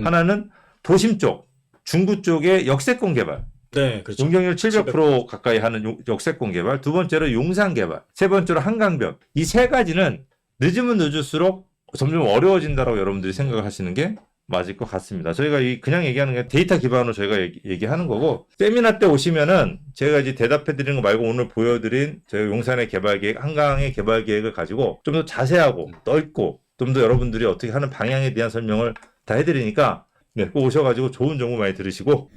음. 하나는 도심 쪽, 중구 쪽의 역세권 개발. 네, 그렇죠. 용적률 700% 가까이 하는 용- 역세권 개발. 두 번째로 용산 개발. 세 번째로 한강변. 이 세 가지는 늦으면 늦을수록 점점 어려워진다라고 여러분들이 생각을 하시는 게 맞을 것 같습니다. 저희가 이 그냥 얘기하는 게 데이터 기반으로 저희가 얘기, 하는 거고 세미나 때 오시면은 제가 이제 대답해 드리는 거 말고 오늘 보여드린 저희 용산의 개발 계획, 한강의 개발 계획을 가지고 좀 더 자세하고 넓고 좀 더 여러분들이 어떻게 하는 방향에 대한 설명을 다 해드리니까 네, 꼭 오셔가지고 좋은 정보 많이 들으시고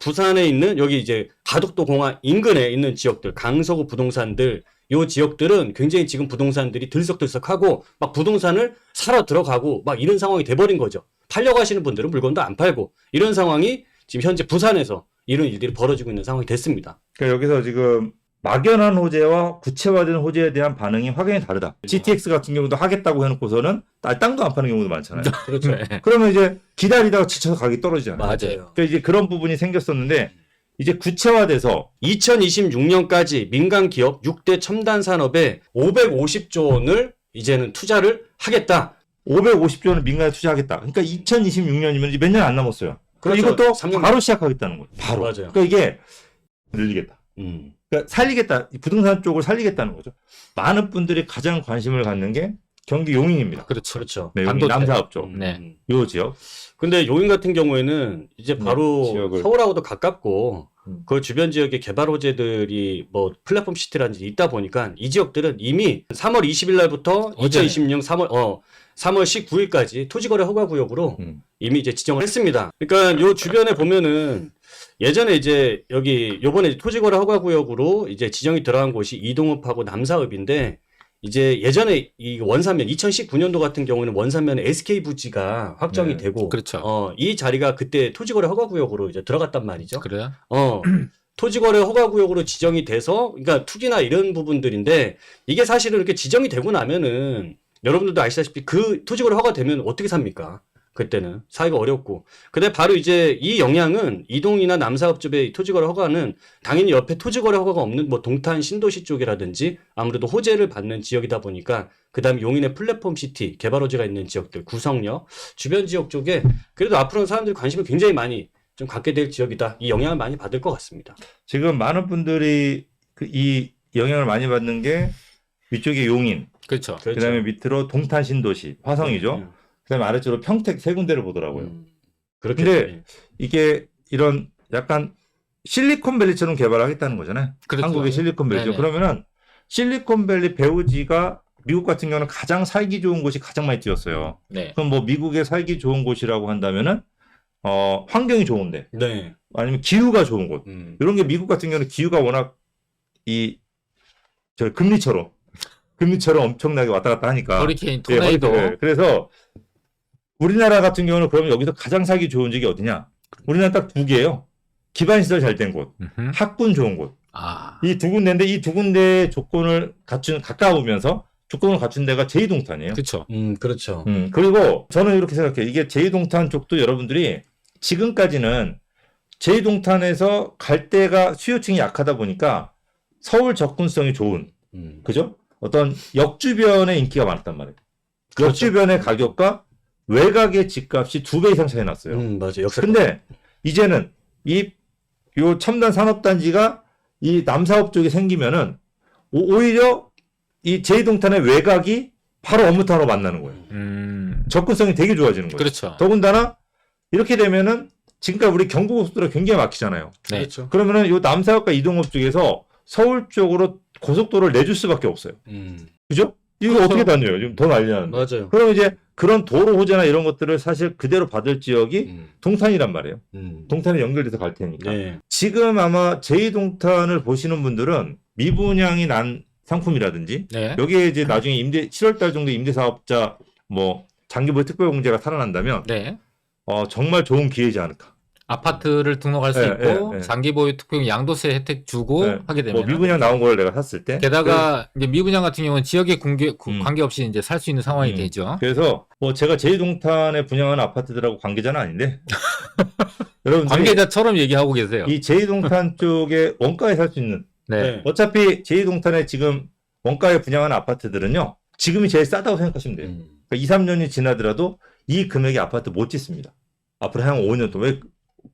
부산에 있는 여기 이제 가덕도 공항 인근에 있는 지역들, 강서구 부동산들 요 지역들은 굉장히 지금 부동산들이 들썩들썩하고 막 부동산을 사러 들어가고 막 이런 상황이 돼버린 거죠. 팔려고 하시는 분들은 물건도 안 팔고 이런 상황이 지금 현재 부산에서 이런 일들이 벌어지고 있는 상황이 됐습니다. 그러니까 여기서 지금 막연한 호재와 구체화된 호재에 대한 반응이 확연히 다르다. GTX 같은 경우도 하겠다고 해놓고서는 딸 땅도 안 파는 경우도 많잖아요. 그렇죠. 네. 그러면 이제 기다리다가 지쳐서 가격이 떨어지잖아요. 맞아요. 그러니까 이제 그런 부분이 생겼었는데 이제 구체화돼서 2026년까지 민간 기업 6대 첨단 산업에 550조 원을 이제는 투자를 하겠다. 550조 원을 민간에 투자하겠다. 그러니까 2026년이면 몇 년 안 남았어요. 그럼 그렇죠. 이것도 삼 년. 바로 시작하겠다는 거예요. 바로. 맞아요. 그러니까 이게 늘리겠다. 음. 그러니까 살리겠다. 이 부동산 쪽을 살리겠다는 거죠. 많은 분들이 가장 관심을 갖는 게 경기 용인입니다. 그렇죠. 그렇죠. 네, 용인 반도체. 남사업 쪽. 음. 네. 요 지역. 근데 용인 같은 경우에는 이제 네, 바로 지역을. 서울하고도 가깝고 음. 그 주변 지역에 개발 호재들이 뭐 플랫폼 시티라든지 있다 보니까 이 지역들은 이미 3월 20일 날부터 어제네. 2026년 3월 어 3월 19일까지 토지거래 허가 구역으로 음. 이미 이제 지정을 했습니다. 그러니까 요 주변에 보면은 예전에 이제 여기 요번에 토지거래 허가 구역으로 이제 지정이 들어간 곳이 이동읍하고 남사읍인데 이제 예전에 이 원산면 2019년도 같은 경우에는 원산면 SK 부지가 확정이 네. 되고 그렇죠. 어, 이 자리가 그때 토지거래 허가구역으로 이제 들어갔단 말이죠. 그래요? 어, 토지거래 허가구역으로 지정이 돼서, 그러니까 투기나 이런 부분들인데, 이게 사실은 이렇게 지정이 되고 나면은, 여러분들도 아시다시피 그 토지거래 허가되면 어떻게 삽니까? 그때는 사기가 어렵고. 근데 바로 이제 이 영향은 이동이나 남사업 쪽의 토지거래 허가는 당연히 옆에 토지거래 허가가 없는 뭐 동탄 신도시 쪽이라든지 아무래도 호재를 받는 지역이다 보니까 그다음 용인의 플랫폼 시티 개발 호재가 있는 지역들 구성역 주변 지역 쪽에 그래도 앞으로는 사람들이 관심을 굉장히 많이 좀 갖게 될 지역이다. 이 영향을 많이 받을 것 같습니다. 지금 많은 분들이 그 이 영향을 많이 받는 게 위쪽에 용인, 그렇죠. 그렇죠. 그다음에 밑으로 동탄 신도시, 화성이죠. 음, 그다음에 아래쪽으로 평택 세 군데를 보더라고요. 음. 그렇게 근데 이게 이런 약간 실리콘밸리처럼 개발하겠다는 거잖아요. 그렇죠. 한국의 실리콘밸리죠. 네네. 그러면은 실리콘밸리 배우지가 미국 같은 경우는 가장 살기 좋은 곳이 가장 많이 뛰었어요. 네. 그럼 뭐 미국의 살기 좋은 곳이라고 한다면은 어 환경이 좋은데 네. 아니면 기후가 좋은 곳 음. 이런 게 미국 같은 경우는 기후가 워낙 이 저 금리처럼 금리처럼 엄청나게 왔다 갔다 하니까 허리케인, 예, 토네이도. 예, 그래서 우리나라 같은 경우는 그러면 여기서 가장 살기 좋은 지역이 어디냐? 우리나라 딱 두 개예요. 기반 시설 잘 된 곳, 음흠. 학군 좋은 곳. 아. 이 두 군데인데 이 두 군데 조건을 갖춘 가까우면서 조건을 갖춘 데가 제2동탄이에요. 그렇죠. 음, 그렇죠. 음, 그리고 저는 이렇게 생각해요. 이게 제2동탄 쪽도 여러분들이 지금까지는 제2동탄에서 갈 데가 수요층이 약하다 보니까 서울 접근성이 좋은 음. 그죠? 어떤 역 주변의 인기가 많았단 말이에요. 역 그렇죠. 주변의 가격과 외곽의 집값이 두 배 이상 차이 났어요. 음, 맞아요. 역사. 근데 이제는 이 요 첨단 산업 단지가 이 남사업 쪽에 생기면은 오- 오히려 이 제2동탄의 외곽이 바로 업무타로 만나는 거예요. 음. 접근성이 되게 좋아지는 거예요. 그렇죠. 더군다나 이렇게 되면은 지금까지 우리 경부고속도로가 굉장히 막히잖아요. 네. 그렇죠. 그러면은 요 남사업과 이동업 쪽에서 서울 쪽으로 고속도로를 내줄 수밖에 없어요. 음. 그죠? 이거 그렇죠. 어떻게 다녀요? 지금 더 난리 나는데. 맞아요. 그럼 이제 그런 도로 호재나 이런 것들을 사실 그대로 받을 지역이 음. 동탄이란 말이에요. 음. 동탄에 연결돼서 갈 테니까. 네. 지금 아마 제2동탄을 보시는 분들은 미분양이 난 상품이라든지 네. 여기에 이제 나중에 임대 7월 달 정도 임대 사업자 뭐 장기보유 특별공제가 살아난다면 네. 어, 정말 좋은 기회지 않을까. 아파트를 등록할 수 네, 있고 네, 네. 장기 보유 특별 양도세 혜택 주고 네. 하게 되면 뭐 미분양 나온 걸 내가 샀을 때 게다가 이제 미분양 같은 경우는 지역에 관계, 음. 관계없이 이제 살 수 있는 상황이 음. 되죠. 그래서 뭐 제가 제2동탄에 분양하는 아파트들하고 관계자는 아닌데 여러분들이 관계자처럼 얘기하고 계세요. 이 제2동탄 쪽에 원가에 살 수 있는 네. 네. 어차피 제2동탄에 지금 원가에 분양하는 아파트들은요 지금이 제일 싸다고 생각하시면 돼요. 음. 그러니까 2, 3년이 지나더라도 이 금액의 아파트 못 짓습니다. 앞으로 한 5년 동안 왜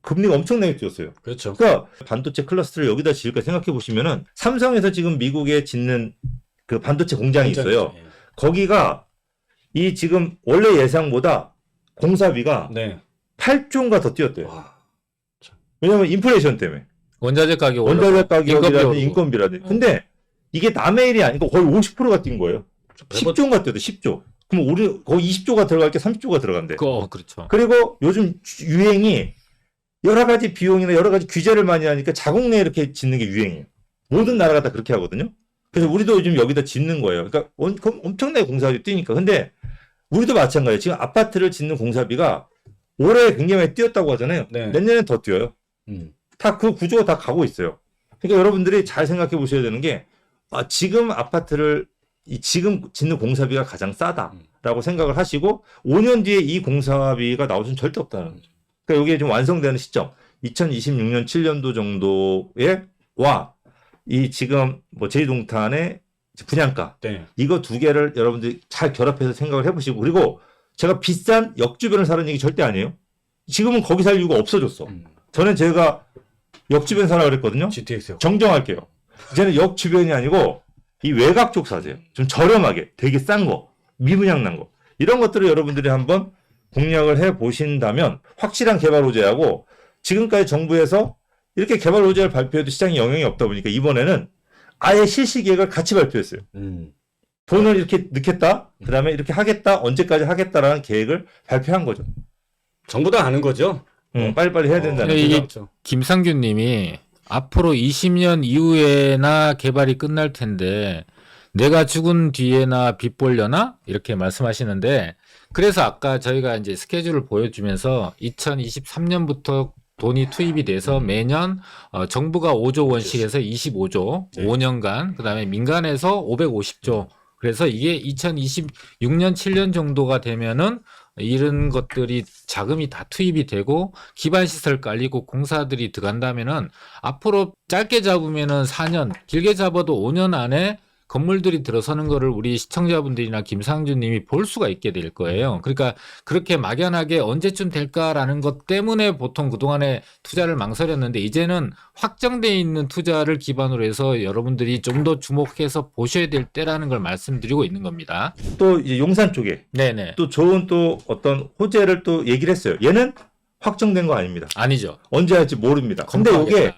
금리가 엄청나게 뛰었어요. 그렇죠. 그러니까 반도체 클러스터를 여기다 지을까 생각해 보시면은 삼성에서 지금 미국에 짓는 그 반도체 공장이 있어요. 거기가 이 지금 원래 예상보다 공사비가 네. 8조인가 더 뛰었대요. 와. 왜냐면 인플레이션 때문에. 원자재 가격 원자재 가격이라든지 인건비 인건비라든지. 근데 이게 남의 일이 아니고 거의 50%가 뛴 거예요. 매번- 10조인가 뛰었대, 10조. 그럼 우리 거의 20조가 들어갈 게 30조가 들어간대. 그, 어, 그렇죠. 그리고 요즘 주- 유행이 여러 가지 비용이나 여러 가지 규제를 많이 하니까 자국 내에 이렇게 짓는 게 유행이에요. 모든 나라가 다 그렇게 하거든요. 그래서 우리도 요즘 여기다 짓는 거예요. 그러니까 엄- 엄청나게 공사비 뛰니까. 근데 우리도 마찬가지예요. 지금 아파트를 짓는 공사비가 올해 굉장히 많이 뛰었다고 하잖아요. 네. 내년엔 더 뛰어요. 음. 다그 구조가 다 가고 있어요. 그러니까 여러분들이 잘 생각해 보셔야 되는 게 아, 지금 아파트를 이 지금 짓는 공사비가 가장 싸다라고 생각을 하시고 5년 뒤에 이 공사비가 나올 수는 절대 없다는 거죠. 그러니까 이게 좀 완성되는 시점 2026년 7년도 정도에 와 이 지금 뭐 제2동탄의 분양가 네. 이거 두 개를 여러분들이 잘 결합해서 생각을 해보시고 그리고 제가 비싼 역 주변을 사는 얘기 절대 아니에요. 지금은 거기 살 이유가 없어졌어. 음. 저는 제가 역 주변 사라 그랬거든요. GTX요. 정정할게요. 이제는 역 주변이 아니고 이 외곽 쪽 사세요. 좀 저렴하게, 되게 싼 거, 미분양 난 거. 이런 것들을 여러분들이 한번 공략을 해 보신다면 확실한 개발 호재하고 지금까지 정부에서 이렇게 개발 호재를 발표해도 시장에 영향이 없다 보니까 이번에는 아예 실시 계획을 같이 발표했어요. 음. 돈을 이렇게 넣겠다, 그 다음에 이렇게 하겠다, 언제까지 하겠다라는 계획을 발표한 거죠. 전부 다 아는 거죠. 음, 빨리빨리 해야 된다는 어, 거죠. 이게 그렇죠. 김상균 님이 앞으로 20년 이후에나 개발이 끝날 텐데 내가 죽은 뒤에나 빚 벌려나? 이렇게 말씀하시는데 그래서 아까 저희가 이제 스케줄을 보여주면서 2023년부터 돈이 투입이 돼서 음. 매년 어, 정부가 5조 원씩 해서 25조 네. 5년간 그다음에 민간에서 550조 그래서 이게 2026년 7년 정도가 되면은 이런 것들이 자금이 다 투입이 되고 기반 시설 깔리고 공사들이 들어간다면은 앞으로 짧게 잡으면은 4년, 길게 잡아도 5년 안에 건물들이 들어서는 거를 우리 시청자분들이나 김상준 님이 볼 수가 있게 될 거예요. 그러니까 그렇게 막연하게 언제쯤 될까라는 것 때문에 보통 그동안에 투자를 망설였는데 이제는 확정돼 있는 투자를 기반으로 해서 여러분들이 좀 더 주목해서 보셔야 될 때라는 걸 말씀드리고 있는 겁니다. 또 이제 용산 쪽에 네네. 또 좋은 또 어떤 호재를 또 얘기를 했어요. 얘는 확정된 거 아닙니다. 아니죠. 언제 할지 모릅니다. 근데 이게 검토하겠다.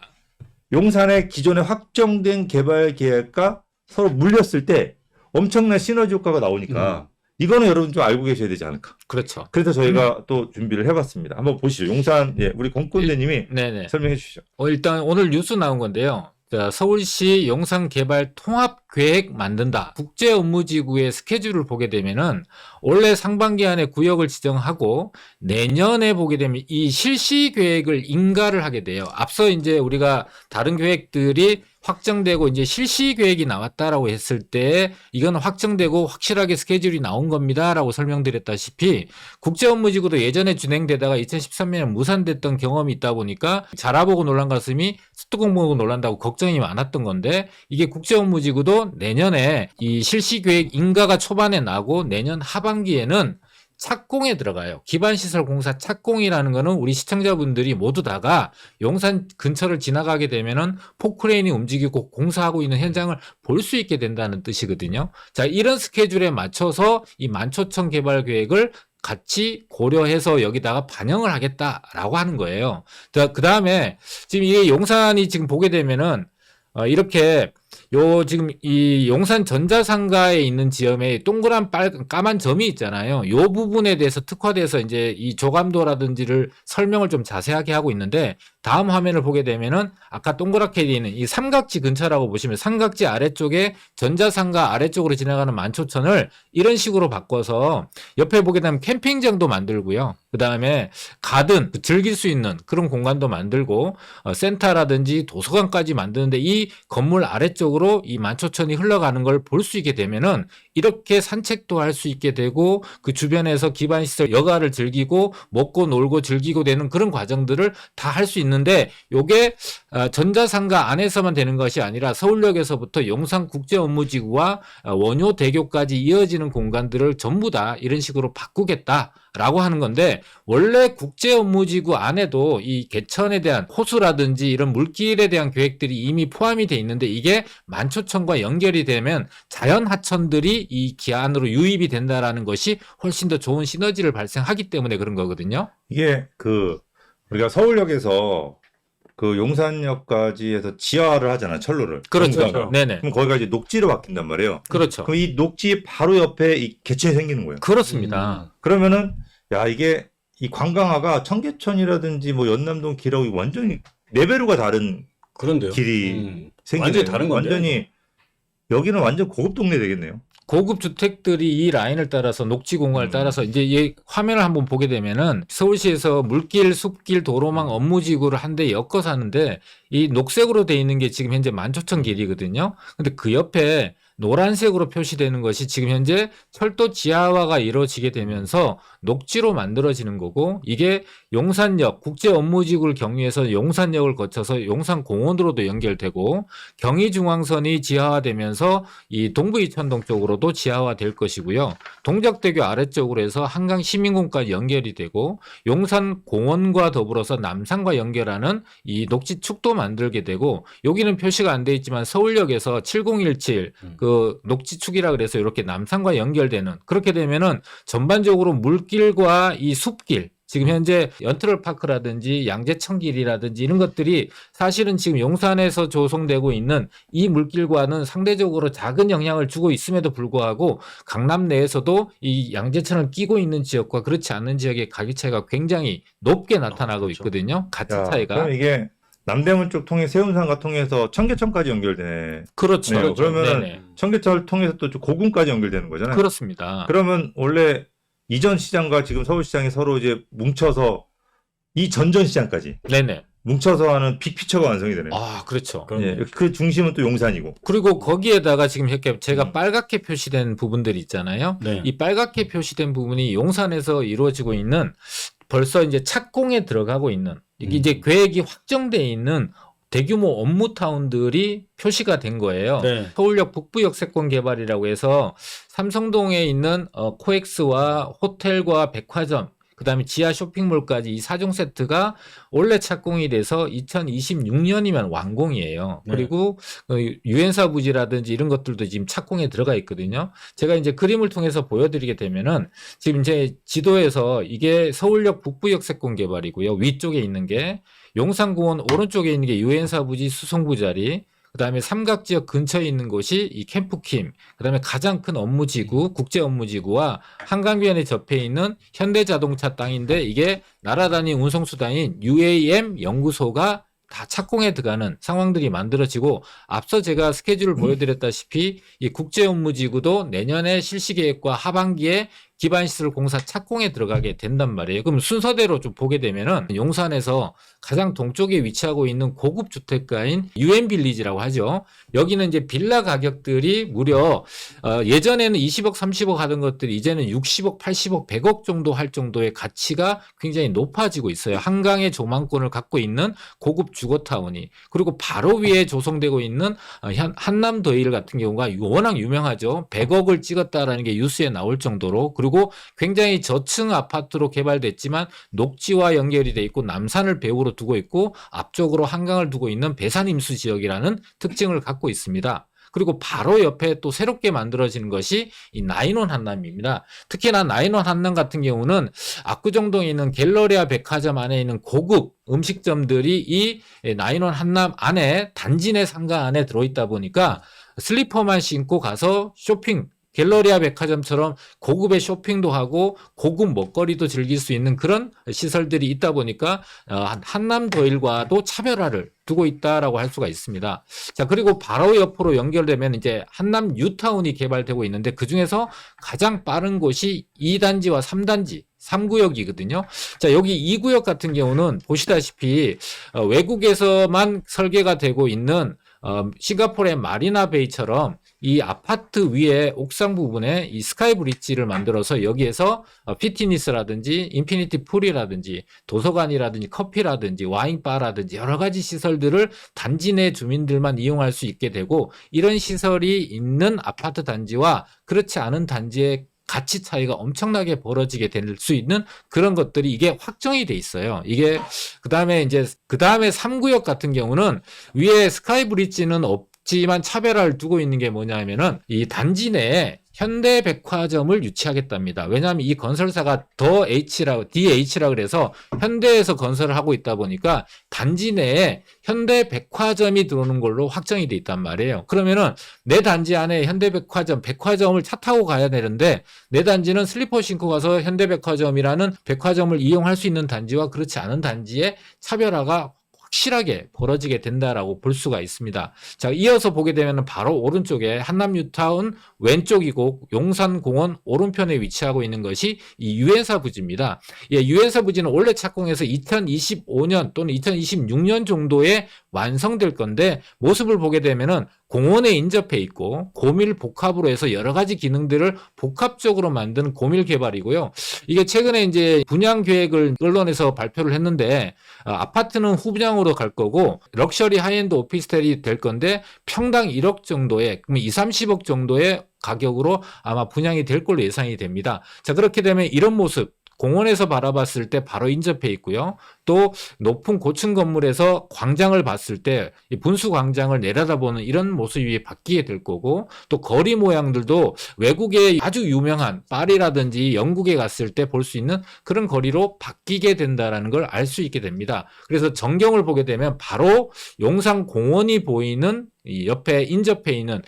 용산의 기존에 확정된 개발 계획과 서로 물렸을 때 엄청난 시너지 효과가 나오니까 이거는 여러분 좀 알고 계셔야 되지 않을까. 그렇죠. 그래서 저희가 또 준비를 해봤습니다. 한번 보시죠. 용산 예, 우리 공군대님이 네네. 설명해 주시죠. 어, 일단 오늘 뉴스 나온 건데요. 자, 서울시 용산개발 통합계획 만든다. 국제업무지구의 스케줄을 보게 되면은 올해 상반기 안에 구역을 지정하고 내년에 보게 되면 이 실시 계획을 인가를 하게 돼요. 앞서 이제 우리가 다른 계획들이 확정되고 이제 실시 계획이 나왔다라고 했을 때 이건 확정되고 확실하게 스케줄이 나온 겁니다라고 설명드렸다시피 국제 업무지구도 예전에 진행되다가 2013년에 무산됐던 경험이 있다 보니까 자라보고 놀란 가슴이 습득공 보고 놀란다고 걱정이 많았던 건데 이게 국제 업무지구도 내년에 이 실시 계획 인가가 초반에 나고 내년 하반기에는 착공에 들어가요. 기반시설 공사 착공이라는 거는 우리 시청자분들이 모두 다가 용산 근처를 지나가게 되면은 포크레인이 움직이고 공사하고 있는 현장을 볼 수 있게 된다는 뜻이거든요. 자, 이런 스케줄에 맞춰서 이 만초청 개발 계획을 같이 고려해서 여기다가 반영을 하겠다라고 하는 거예요. 그 다음에 지금 이게 용산이 지금 보게 되면은 어, 이렇게 요 지금 이 용산 전자상가에 있는 지점에 동그란 빨 까만 점이 있잖아요. 요 부분에 대해서 특화돼서 이제 이 조감도라든지를 설명을 좀 자세하게 하고 있는데 다음 화면을 보게 되면은 아까 동그랗게 되어 있는 이 삼각지 근처라고 보시면 삼각지 아래쪽에 전자상가 아래쪽으로 지나가는 만초천을 이런 식으로 바꿔서 옆에 보게 되면 캠핑장도 만들고요. 그 다음에 가든 즐길 수 있는 그런 공간도 만들고 어, 센터라든지 도서관까지 만드는데 이 건물 아래쪽 으로 이 만초천이 흘러가는 걸 볼 수 있게 되면은 이렇게 산책도 할 수 있게 되고 그 주변에서 기반시설 여가를 즐기고 먹고 놀고 즐기고 되는 그런 과정들을 다 할 수 있는데 요게 아, 전자상가 안에서만 되는 것이 아니라 서울역에서부터 용산국제업무지구와 아, 원효대교까지 이어지는 공간들을 전부 다 이런 식으로 바꾸겠다 라고 하는 건데 원래 국제 업무지구 안에도 이 개천에 대한 호수라든지 이런 물길에 대한 계획들이 이미 포함이 돼 있는데 이게 만초천과 연결이 되면 자연 하천들이 이 기안으로 유입이 된다라는 것이 훨씬 더 좋은 시너지를 발생하기 때문에 그런 거거든요. 이게 그 우리가 서울역에서 그 용산역까지 해서 지하를 하잖아 철로를. 그렇죠. 공간을. 네네. 그럼 거기가 이제 녹지로 바뀐단 말이에요. 그렇죠. 그럼 이 녹지 바로 옆에 이 개천이 생기는 거예요. 그렇습니다. 그러면은 야 이게 이 관광화가 청계천이라든지 뭐 연남동 길하고 완전히 레벨로가 다른 그런데요. 길이 음. 생기네요. 완전히 다른 건데. 완전히 여기는 완전 고급 동네 되겠네요. 고급 주택들이 이 라인을 따라서 녹지 공간을 음. 따라서 이제 이 화면을 한번 보게 되면은 서울시에서 물길, 숲길, 도로망 업무지구를 한 대 엮어서 하는데 이 녹색으로 돼 있는 게 지금 현재 만초천 길이거든요. 근데 그 옆에 노란색으로 표시되는 것이 지금 현재 철도 지하화가 이루어지게 되면서 녹지로 만들어지는 거고 이게 용산역 국제 업무지구를 경유해서 용산역을 거쳐서 용산공원으로도 연결되고 경의중앙선이 지하화되면서 이 동부 이천동 쪽으로도 지하화될 것이고요. 동작대교 아래쪽으로 해서 한강 시민공까지 연결이 되고 용산공원과 더불어서 남산과 연결하는 이 녹지축도 만들게 되고 여기는 표시가 안 돼 있지만 서울역에서 7017 음. 그 녹지축이라 그래서 이렇게 남산과 연결되는 그렇게 되면은 전반적으로 물길 과 이 숲길 지금 현재 연트럴 파크라든지 양재천길이라든지 이런 것들이 사실은 지금 용산에서 조성되고 있는 이 물길과는 상대적으로 작은 영향을 주고 있음에도 불구하고 강남 내에서도 이 양재천을 끼고 있는 지역과 그렇지 않는 지역의 가격 차이가 굉장히 높게 나타나고 그렇죠. 있거든요. 가치 야, 차이가. 그럼 이게 남대문 쪽 통해 세운산과 통해서 청계천까지 연결되네. 그렇죠. 네, 그러면은 네네. 청계천 통해서 또 고군까지 연결되는 거잖아요. 그렇습니다. 그러면 원래 이전 시장과 지금 서울시장이 서로 이제 뭉쳐서 이 전전 시장까지 네네. 뭉쳐서 하는 빅피처가 완성이 되네요. 아, 그렇죠. 예, 그 중심은 또 용산이고. 그리고 거기에다가 지금 이렇게 제가 음. 빨갛게 표시된 부분들이 있잖아요. 네. 이 빨갛게 표시된 부분이 용산에서 이루어지고 있는 벌써 이제 착공에 들어가고 있는 이게 음. 이제 계획이 확정돼 있는 대규모 업무 타운들이 표시가 된 거예요. 네. 서울역 북부 역 세권 개발이라고 해서 삼성동에 있는 어, 코엑스와 호텔과 백화점 그다음에 지하 쇼핑몰까지 이 사종 세트가 원래 착공이 돼서 2026년이면 완공이에요. 네. 그리고 어, 유엔사 부지라든지 이런 것들도 지금 착공에 들어가 있거든요. 제가 이제 그림을 통해서 보여드리게 되면은 지금 이제 지도에서 이게 서울역 북부 역 세권 개발이고요. 위쪽에 있는 게 용산공원 오른쪽에 있는 게 유엔 사 부지 수송부 자리, 그 다음에 삼각지역 근처에 있는 곳이 이 캠프킴, 그 다음에 가장 큰 업무지구, 국제 업무지구와 한강변에 접해 있는 현대자동차 땅인데 이게 나라단위 운송수단인 UAM 연구소가 다 착공에 들어가는 상황들이 만들어지고 앞서 제가 스케줄을 보여드렸다시피 이 국제 업무지구도 내년에 실시 계획과 하반기에 기반시설 공사 착공에 들어가게 된단 말이에요. 그럼 순서대로 좀 보게 되면은 용산에서 가장 동쪽에 위치하고 있는 고급 주택가인 유엔 빌리지라고 하죠. 여기는 이제 빌라 가격들이 무려 어, 예전에는 20억, 30억 하던 것들이 이제는 60억, 80억, 100억 정도 할 정도의 가치가 굉장히 높아지고 있어요. 한강의 조망권을 갖고 있는 고급 주거 타운이 그리고 바로 위에 조성되고 있는 어, 한- 한남더일 같은 경우가 워낙 유명하죠. 100억을 찍었다라는 게 뉴스에 나올 정도로 그리고 굉장히 저층 아파트로 개발됐지만 녹지와 연결이 돼 있고 남산을 배후로 두고 있고 앞쪽으로 한강을 두고 있는 배산 임수 지역이라는 특징을 갖고 있습니다. 그리고 바로 옆에 또 새롭게 만들어지는 것이 이 나인원 한남입니다. 특히나 나인원 한남 같은 경우는 압구정동에 있는 갤러리아 백화점 안에 있는 고급 음식점들이 이 나인원 한남 안에 단지 내 상가 안에 들어있다 보니까 슬리퍼만 신고 가서 쇼핑 갤러리아 백화점처럼 고급의 쇼핑도 하고 고급 먹거리도 즐길 수 있는 그런 시설들이 있다 보니까 어, 한- 한남도일과도 차별화를 두고 있다라고 할 수가 있습니다. 자 그리고 바로 옆으로 연결되면 이제 한남 뉴타운이 개발되고 있는데 그 중에서 가장 빠른 곳이 2단지와 3단지 3구역이거든요. 자, 여기 2구역 같은 경우는 보시다시피 어, 외국에서만 설계가 되고 있는 어, 싱가포르의 마리나 베이처럼 이 아파트 위에 옥상 부분에 이 스카이 브릿지를 만들어서 여기에서 어, 피트니스라든지 인피니티 풀이라든지 도서관이라든지 커피라든지 와인바라든지 여러 가지 시설들을 단지 내 주민들만 이용할 수 있게 되고 이런 시설이 있는 아파트 단지와 그렇지 않은 단지의 가치 차이가 엄청나게 벌어지게 될 수 있는 그런 것들이 이게 확정이 돼 있어요. 이게 그다음에 이제 그다음에 3구역 같은 경우는 위에 스카이 브릿지는 없지만 차별화를 두고 있는 게 뭐냐면은 이 단지 내에 현대백화점을 유치하겠답니다. 왜냐하면 이 건설사가 더 H라고 DH라 그래서 현대에서 건설을 하고 있다 보니까 단지 내에 현대백화점이 들어오는 걸로 확정이 돼 있단 말이에요. 그러면은 내 단지 안에 현대백화점, 백화점을 차 타고 가야 되는데 내 단지는 슬리퍼 신고 가서 현대백화점이라는 백화점을 이용할 수 있는 단지와 그렇지 않은 단지의 차별화가 확실하게 벌어지게 된다라고 볼 수가 있습니다. 자, 이어서 보게 되면 바로 오른쪽에 한남 뉴타운 왼쪽이고 용산공원 오른편에 위치하고 있는 것이 이 유엔사 부지입니다. 예, 유엔사 부지는 원래 착공해서 2025년 또는 2026년 정도에 완성될 건데 모습을 보게 되면은 공원에 인접해 있고 고밀 복합으로 해서 여러 가지 기능들을 복합적으로 만든 고밀 개발이고요. 이게 최근에 이제 분양 계획을 언론에서 발표를 했는데 어, 아파트는 후분양으로 갈 거고 럭셔리 하이엔드 오피스텔이 될 건데 평당 1억 정도의 그럼 2, 30억 정도의 가격으로 아마 분양이 될 걸로 예상이 됩니다. 자, 그렇게 되면 이런 모습 공원에서 바라봤을 때 바로 인접해 있고요. 또 높은 고층 건물에서 광장을 봤을 때이 분수 광장을 내려다보는 이런 모습이 바뀌게 될 거고 또 거리 모양들도 외국의 아주 유명한 파리라든지 영국에 갔을 때 볼 수 있는 그런 거리로 바뀌게 된다라는 걸 알 수 있게 됩니다. 그래서 전경을 보게 되면 바로 용산 공원이 보이는 이 옆에 인접해 있는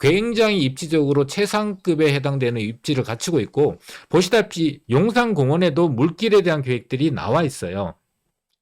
굉장히 입지적으로 최상급에 해당되는 입지를 갖추고 있고 보시다시피 용산공원에도 물길에 대한 계획들이 나와 있어요.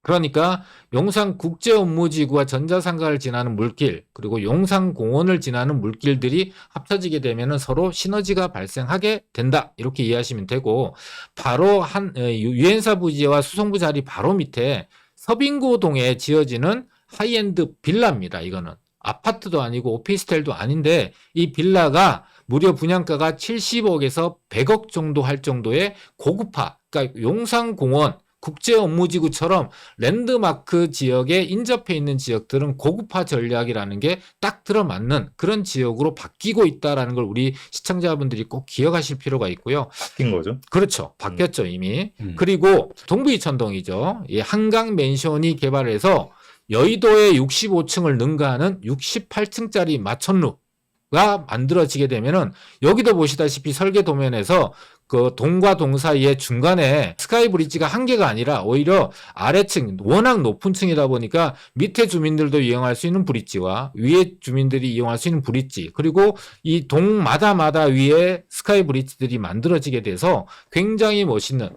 그러니까 용산 국제 업무지구와 전자상가를 지나는 물길 그리고 용산 공원을 지나는 물길들이 합쳐지게 되면 서로 시너지가 발생하게 된다 이렇게 이해하시면 되고 바로 한 에, 유엔사 부지와 수송부 자리 바로 밑에 서빙고동에 지어지는 하이엔드 빌라입니다. 이거는 아파트도 아니고 오피스텔도 아닌데 이 빌라가 무려 분양가가 70억에서 100억 정도 할 정도의 고급화, 그러니까 용산공원 국제 업무지구처럼 랜드마크 지역에 인접해 있는 지역들은 고급화 전략이라는 게 딱 들어맞는 그런 지역으로 바뀌고 있다라는 걸 우리 시청자분들이 꼭 기억하실 필요가 있고요. 바뀐 거죠. 그렇죠. 바뀌었죠, 이미. 음. 그리고 동부이천동이죠. 이 한강 맨션이 개발해서 여의도의 65층을 능가하는 68층짜리 마천루가 만들어지게 되면은 여기도 보시다시피 설계 도면에서 그 동과 동 사이에 중간에 스카이 브릿지가 한 개가 아니라 오히려 아래층 워낙 높은 층이다 보니까 밑에 주민들도 이용할 수 있는 브릿지와 위에 주민들이 이용할 수 있는 브릿지 그리고 이 동마다마다 위에 스카이 브릿지들이 만들어지게 돼서 굉장히 멋있는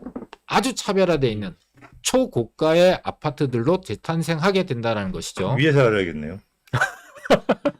아주 차별화되어 있는 초고가의 아파트들로 재탄생하게 된다는 것이죠. 위에 살아야겠네요.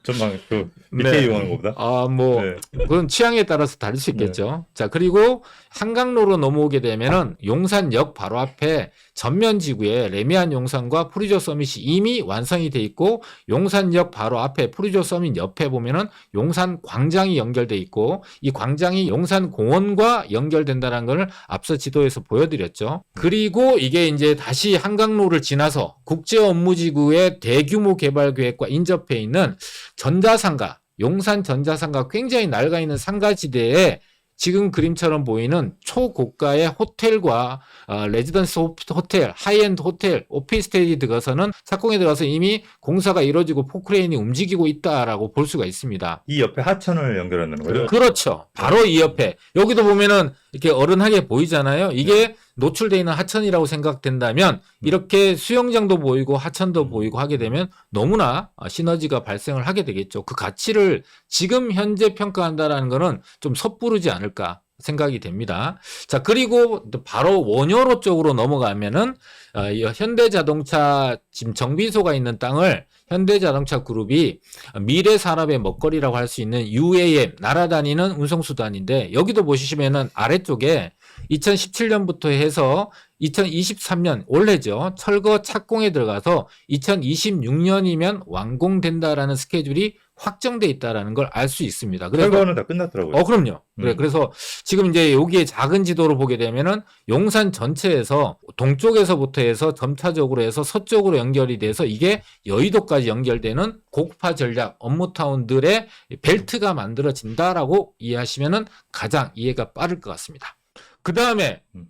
전망 그 밑에 네. 이용하는 것보다. 아, 뭐 네. 그건 취향에 따라서 다를 수 있겠죠. 자, 그리고 한강로로 넘어오게 되면은 용산역 바로 앞에 전면 지구에 레미안 용산과 프리조 서밋이 이미 완성이 돼 있고 용산역 바로 앞에 프리조 서밋 옆에 보면은 용산 광장이 연결돼 있고 이 광장이 용산 공원과 연결된다는 것을 앞서 지도에서 보여드렸죠. 그리고 이게 이제 다시 한강로를 지나서 국제 업무지구의 대규모 개발 계획과 인접해 있는 전자상가, 용산 전자상가 굉장히 낡아 있는 상가지대에 지금 그림처럼 보이는 초고가의 호텔과 어, 레지던스 호- 호텔, 하이엔드 호텔, 오피스텔이 들어가서는 착공에 들어가서 이미 공사가 이루어지고 포크레인이 움직이고 있다라고 볼 수가 있습니다. 이 옆에 하천을 연결하는 거죠. 그렇죠. 바로 이 옆에 여기도 보면은 이렇게 어른하게 보이잖아요. 이게 노출되어 있는 하천이라고 생각된다면 이렇게 수영장도 보이고 하천도 보이고 하게 되면 너무나 어, 시너지가 발생을 하게 되겠죠. 그 가치를 지금 현재 평가한다라는 거는 좀 섣부르지 않을까 생각이 됩니다. 자, 그리고 또 바로 원효로 쪽으로 넘어가면은 어, 이 현대 자동차 지금 정비소가 있는 땅을 현대자동차 그룹이 미래 산업의 먹거리라고 할 수 있는 UAM 날아다니는 운송수단인데 여기도 보시면은 아래쪽에 2017년부터 해서 2023년 올해죠. 철거 착공에 들어가서 2026년이면 완공된다라는 스케줄이 확정돼 있다라는 걸 알 수 있습니다. 그래서 철거는 다 끝났더라고요. 어, 그럼요. 그래, 음. 그래서 지금 이제 여기에 작은 지도를 보게 되면은 용산 전체에서 동쪽에서부터 해서 점차적으로 해서 서쪽으로 연결이 돼서 이게 여의도까지 연결되는 고급화 전략 업무타운들의 벨트가 만들어진다라고 이해하시면은 가장 이해가 빠를 것 같습니다. 그 다음에 음.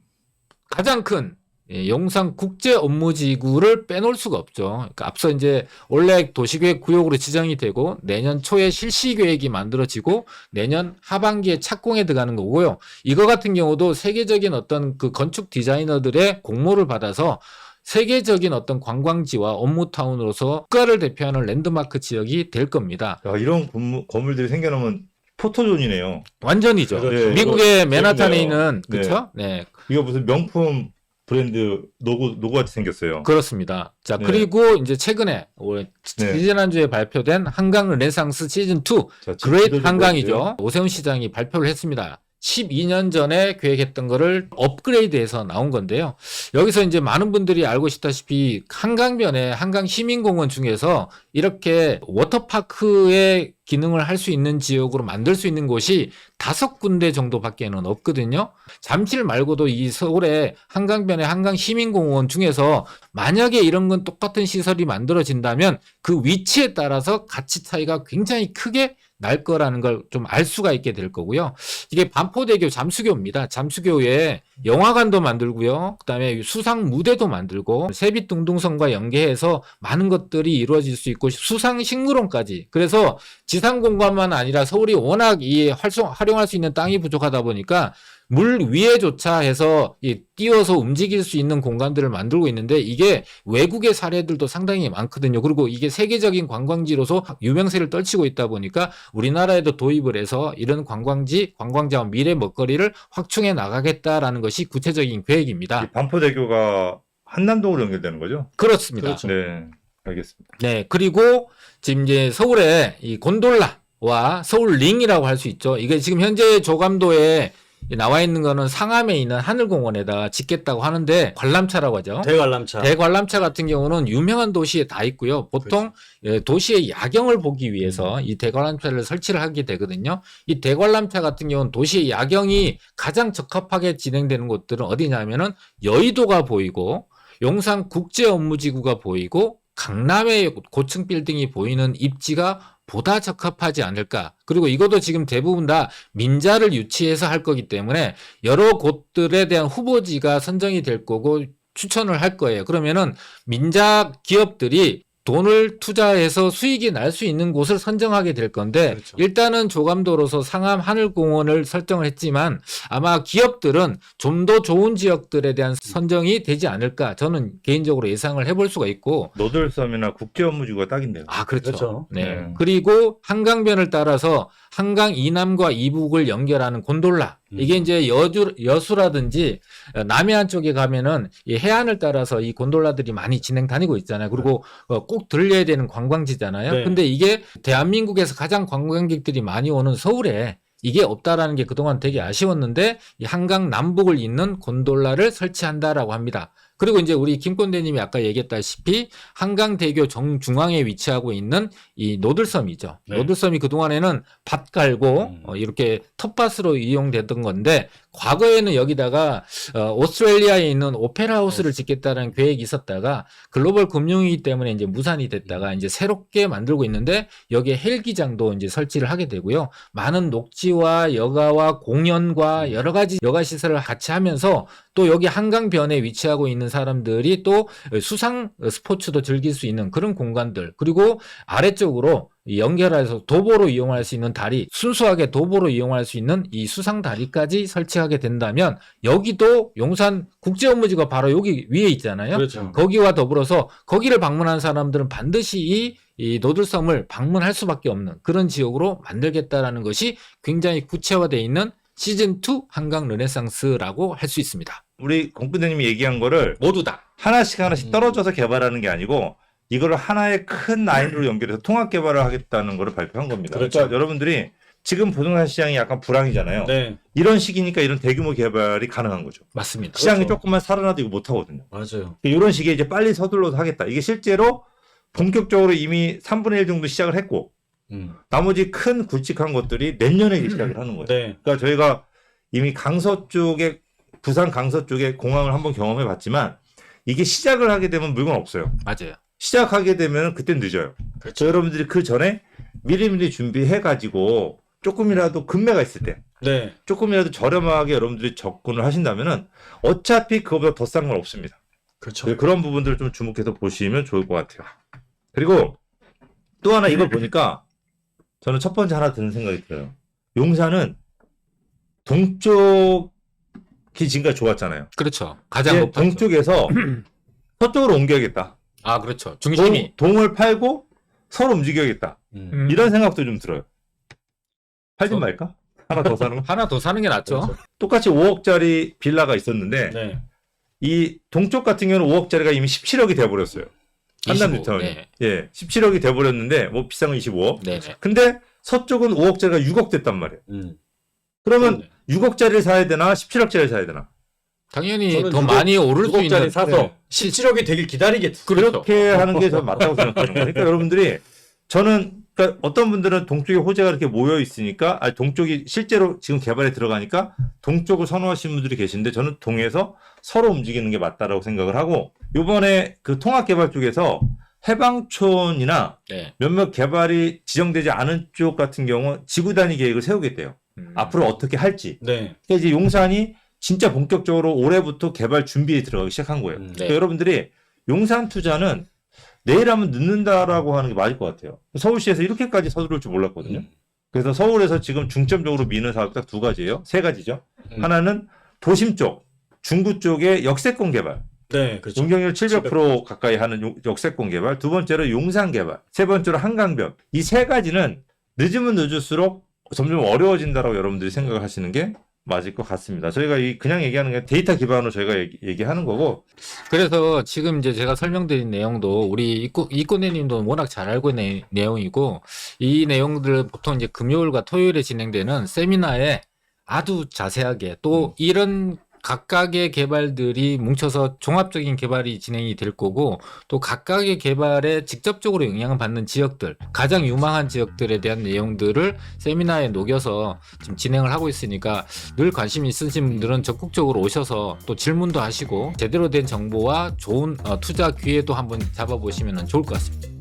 가장 큰 예, 용산 국제 업무지구를 빼놓을 수가 없죠. 그러니까 앞서 이제 원래 도시계획 구역으로 지정이 되고 내년 초에 실시 계획이 만들어지고 내년 하반기에 착공에 들어가는 거고요. 이거 같은 경우도 세계적인 어떤 그 건축 디자이너들의 공모를 받아서 세계적인 어떤 관광지와 업무타운으로서 국가를 대표하는 랜드마크 지역이 될 겁니다. 야, 이런 건물, 건물들이 생겨나면 포토존이네요. 완전이죠. 그렇죠. 미국의 맨하탄에. 있는 그렇죠? 네. 이거 무슨 명품 브랜드 로고 로고 같이 생겼어요. 그렇습니다. 자, 네. 그리고 이제 최근에 올 네. 지난주에 발표된 한강 르네상스 시즌 2 자, 그레이트 지도를 한강이죠. 보여주세요. 오세훈 시장이 발표를 했습니다. 12년 전에 계획했던 거를 업그레이드해서 나온 건데요. 여기서 이제 많은 분들이 알고 싶다시피 한강변에 한강 시민공원 중에서 이렇게 워터파크의 기능을 할 수 있는 지역으로 만들 수 있는 곳이 다섯 군데 정도밖에는 없거든요. 잠실 말고도 이 서울의 한강변의 한강 시민공원 중에서 만약에 이런 건 똑같은 시설이 만들어진다면 그 위치에 따라서 가치 차이가 굉장히 크게 날 거라는 걸 좀 알 수가 있게 될 거고요. 이게 반포대교 잠수교입니다. 잠수교에 영화관도 만들고요. 그다음에 수상 무대도 만들고 세빛둥둥성과 연계해서 많은 것들이 이루어질 수 있고 수상 식물원까지. 그래서 지상 공간만 아니라 서울이 워낙 이 활성 활용할 수 있는 땅이 부족하다 보니까 물 위에조차 해서 이 띄워서 움직일 수 있는 공간들을 만들고 있는데 이게 외국의 사례들도 상당히 많거든요. 그리고 이게 세계적인 관광지로서 유명세를 떨치고 있다 보니까 우리나라에도 도입을 해서 이런 관광지, 관광자와 미래 먹거리를 확충해 나가겠다라는 것이 구체적인 계획입니다. 이 반포대교가 한남동으로 연결되는 거죠? 그렇습니다. 그렇죠. 네, 알겠습니다. 네, 그리고 지금 이제 서울에 이 곤돌라 와 서울링이라고 할 수 있죠. 이게 지금 현재 조감도에 나와 있는 거는 상암에 있는 하늘공원에다가 짓겠다고 하는데 관람차라고 하죠. 대관람차. 대관람차 같은 경우는 유명한 도시에 다 있고요. 보통 예, 도시의 야경을 보기 위해서 이 대관람차를 설치를 하게 되거든요. 이 대관람차 같은 경우는 도시의 야경이 가장 적합하게 진행되는 곳들은 어디냐면은 여의도가 보이고 용산 국제 업무지구가 보이고 강남의 고층 빌딩이 보이는 입지가 보다 적합하지 않을까. 그리고 이것도 지금 대부분 다 민자를 유치해서 할 거기 때문에 여러 곳들에 대한 후보지가 선정이 될 거고 추천을 할 거예요. 그러면은 민자 기업들이 돈을 투자해서 수익이 날 수 있는 곳을 선정하게 될 건데 그렇죠. 일단은 조감도로서 상암 하늘공원을 설정을 했지만 아마 기업들은 좀 더 좋은 지역들에 대한 선정이 되지 않을까 저는 개인적으로 예상을 해볼 수가 있고 노들섬이나 국제 업무지구가 딱인데요. 아 그렇죠. 그렇죠. 네. 네. 그리고 한강변을 따라서 한강 이남과 이북을 연결하는 곤돌라 음. 이게 이제 여주 여수라든지 어, 남해안 쪽에 가면은 이 해안을 따라서 이 곤돌라들이 많이 진행 다니고 있잖아요. 그리고 어, 꼭 들려야 되는 관광지잖아요. 네. 근데 이게 대한민국에서 가장 관광객들이 많이 오는 서울에 이게 없다라는 게 그동안 되게 아쉬웠는데 이 한강 남북을 잇는 곤돌라를 설치한다라고 합니다. 그리고 이제 우리 김권대님이 아까 얘기했다시피 한강대교 정중앙에 위치하고 있는 이 노들섬이죠. 네. 노들섬이 그동안에는 밭 깔고 음. 어, 이렇게 텃밭으로 이용되던 건데 과거에는 여기다가 어, 오스트레일리아에 있는 오페라 하우스를 짓겠다는 계획이 있었다가 글로벌 금융위기 때문에 이제 무산이 됐다가 이제 새롭게 만들고 있는데 여기에 헬기장도 이제 설치를 하게 되고요. 많은 녹지와 여가와 공연과 여러 가지 여가 시설을 같이 하면서 또 여기 한강변에 위치하고 있는 사람들이 또 수상 스포츠도 즐길 수 있는 그런 공간들 그리고 아래쪽으로 연결해서 도보로 이용할 수 있는 다리 순수하게 도보로 이용할 수 있는 이 수상 다리까지 설치하게 된다면 여기도 용산 국제 업무지가 바로 여기 위에 있잖아요. 그렇죠. 거기와 더불어서 거기를 방문한 사람들은 반드시 이, 이 노들섬을 방문할 수밖에 없는 그런 지역으로 만들겠다라는 것이 굉장히 구체화되어 있는 시즌 2 한강 르네상스라고 할 수 있습니다. 우리 공부대님이 얘기한 거를 모두 다. 하나씩 하나씩 음. 떨어져서 개발하는 게 아니고 이거를 하나의 큰 라인으로 연결해서 통합 개발을 하겠다는 거를 발표한 겁니다. 그렇죠. 그러니까 여러분들이 지금 부동산 시장이 약간 불황이잖아요. 네. 이런 시기니까 이런 대규모 개발이 가능한 거죠. 맞습니다. 시장이 그렇죠. 조금만 살아나도 이거 못 하거든요. 맞아요. 이런 시기에 이제 빨리 서둘러서 하겠다. 이게 실제로 본격적으로 이미 3분의 1 정도 시작을 했고 음. 나머지 큰 굵직한 것들이 내년에 시작을 하는 거예요. 네. 그러니까 저희가 이미 강서 쪽에 부산 강서 쪽에 공항을 한번 경험해 봤지만 이게 시작을 하게 되면 물건 없어요. 맞아요. 시작하게 되면 그때 늦어요. 그렇죠. 여러분들이 그 전에 미리미리 준비해 가지고 조금이라도 금매가 있을 때 네. 조금이라도 저렴하게 여러분들이 접근을 하신다면은 어차피 그거보다 더 싼 건 없습니다. 그렇죠. 네, 그런 부분들을 좀 주목해서 보시면 좋을 것 같아요. 그리고 또 하나 이걸 보니까 저는 첫 번째 하나 드는 생각이 들어요. 용산은 동쪽 이 지금까지 좋았잖아요. 그렇죠. 가장 이제 높았죠. 동쪽에서 서쪽으로 옮겨야겠다. 아 그렇죠. 중심이 동, 동을 팔고 서로 움직여야겠다. 음. 음. 이런 생각도 좀 들어요. 팔지 저- 말까? 하나 더 사는 거? 하나 더 사는 게 낫죠. 그렇죠. 똑같이 5억짜리 빌라가 있었는데 네. 이 동쪽 같은 경우는 5억짜리가 이미 17억이 돼버렸어요. 한남 25, 뉴타운이. 네. 예, 17억이 돼버렸는데 뭐 비싼 건 25억. 네. 네. 근데 서쪽은 5억짜리가 6억 됐단 말이에요. 음. 그러면 그렇네. 6억짜리를 사야 되나 17억짜리를 사야 되나? 당연히 저는 더 유독- 많이 오를 수 6억짜리 있는 사서 네. 17억이 되길 기다리겠죠. 그렇죠. 그렇게 하는 게저 맞다고 생각하는 거예요. 그러니까 여러분들이 저는 그러니까 어떤 분들은 동쪽에 호재가 이렇게 모여 있으니까 아 동쪽이 실제로 지금 개발에 들어가니까 동쪽을 선호하시는 분들이 계신데 저는 동에서 서로 움직이는 게 맞다라고 생각을 하고 요번에 그 통합 개발 쪽에서 해방촌이나 네. 몇몇 개발이 지정되지 않은 쪽 같은 경우 지구 단위 계획을 세우겠대요. 음. 앞으로 어떻게 할지. 네. 그러니까 이제 용산이 진짜 본격적으로 올해부터 개발 준비에 들어가기 시작한 거예요. 음. 네. 그러니까 여러분들이 용산 투자는 내일 하면 늦는다라고 하는 게 맞을 것 같아요. 서울시에서 이렇게까지 서두를 줄 몰랐거든요. 음. 그래서 서울에서 지금 중점적으로 미는 사업 딱 두 가지예요. 세 가지죠. 음. 하나는 도심 쪽, 중구 쪽의 역세권 개발. 네. 그렇죠. 용적률 700% 가까이 하는 용- 역세권 개발. 두 번째로 용산 개발. 세 번째로 한강변. 이 세 가지는 늦으면 늦을수록 점점 어려워진다라고 여러분들이 생각을 하시는 게 맞을 것 같습니다. 저희가 이 그냥 얘기하는 게 데이터 기반으로 저희가 얘기, 하는 거고 그래서 지금 이제 제가 설명드린 내용도 우리 이꼬, 이꼬네님도 워낙 잘 알고 있는 내용이고 이 내용들 보통 이제 금요일과 토요일에 진행되는 세미나에 아주 자세하게 또 이런 각각의 개발들이 뭉쳐서 종합적인 개발이 진행이 될 거고 또 각각의 개발에 직접적으로 영향을 받는 지역들 가장 유망한 지역들에 대한 내용들을 세미나에 녹여서 지금 진행을 하고 있으니까 늘 관심 있으신 분들은 적극적으로 오셔서 또 질문도 하시고 제대로 된 정보와 좋은 어, 투자 기회도 한번 잡아보시면 좋을 것 같습니다.